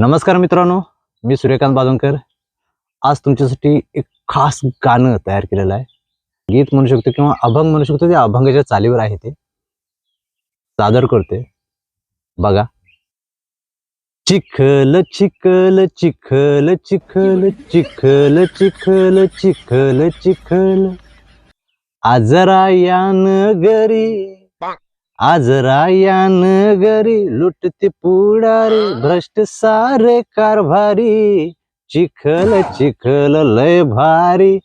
नमस्कार मित्रांनो मी सूर्यकांत बाजोंकर आज तुमच्यासाठी एक खास गाणं तयार केलेलं आहे. गीत म्हणू शकतो किंवा अभंग म्हणू शकतो ते अभंगाच्या चालीवर आहे ते. सादर करते. बघा. चिखल चिखल चिखल चिखल चिखल चिखल चिखल चिखल. आजरा या गरी आज रायान गरी लुटते पुढारी भ्रष्ट सारे कारभारी. चिखल चिखल लय भारी.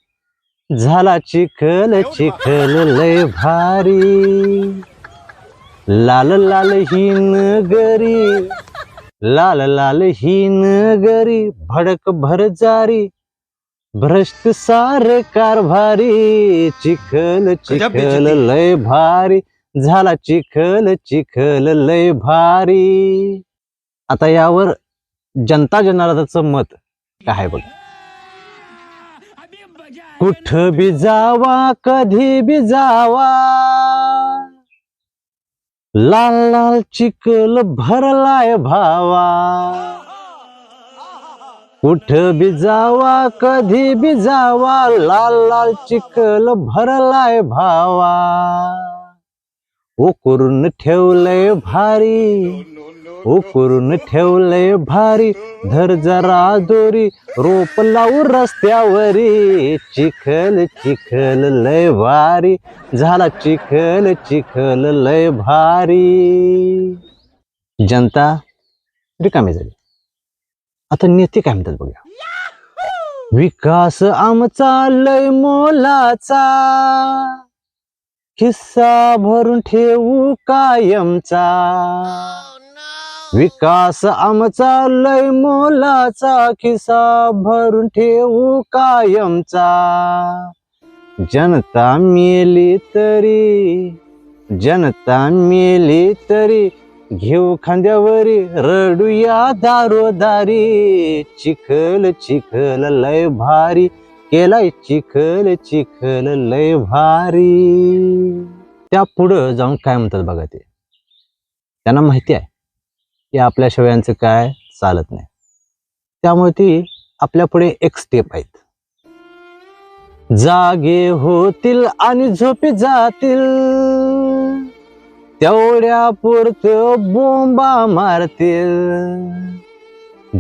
झाला चिखल चिखल लय भारी. लाल लाल हिन गरी लाल लाल हिन गरी भडक भरजारी भ्रष्ट सारे कारभारी. चिखल चिखल लय भारी. झाला चिखल चिखल लय भारी. आता यावर जनता जनार्दनाचं मत काय बघ. कुठ बी जावा कधी बी जावा. लाल लाल चिखल भरलाय भावा. कुठ बी जावा कधी बी जावा लाल लाल चिखल भरलाय भावा. ओ करून ठेवलंय भारी. ओ करून ठेवलंय भारी. धर जरा दोरी रोप लावू रस्त्यावरी. चिखल चिखल लय भारी. झाला चिखल चिखल लय भारी. जनता रिकामी झाली. आता नेते काय म्हणतात बघा विकास आमचा लय मोलाचा. खिस्सा भरून ठेवू कायमचा. विकास आमचा लय मोलाचा खिस्सा भरून ठेवू कायमचा. जनता मेली तरी जनता मेली तरी घेऊ खांद्यावरी रडूया दारोदारी. चिखल चिखल लय भारी केलाय चिखल चिखल लय भारी. त्या पुढं जाऊन काय म्हणतात बघा ते? त्यांना माहिती आहे की आपल्या शेवयांचं काय चालत नाही. त्यामुळे ती आपल्या पुढे एक स्टेप आहेत. जागे होतील आणि झोपी जातील. तेवढ्या पुरत बोंबा मारतील.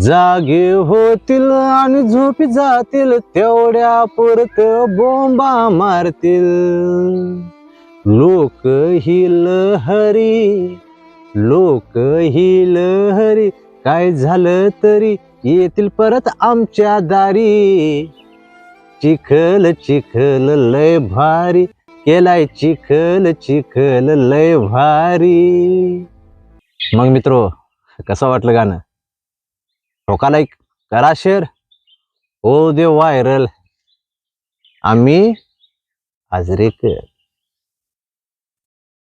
जागे होतील आणि झोपी जातील तेवढ्या पुरत बोंबा मारतील. लोक ही लहरी लोक ही लहरी काय झालं तरी येतील परत आमच्या दारी. चिखल चिखल लय भारी केलाय चिखल चिखल लय भारी. मग मित्रो कसं वाटलं गाणं? ठोका लाईक करा शेअर हो दे व्हायरल आम्ही हाजरेकर.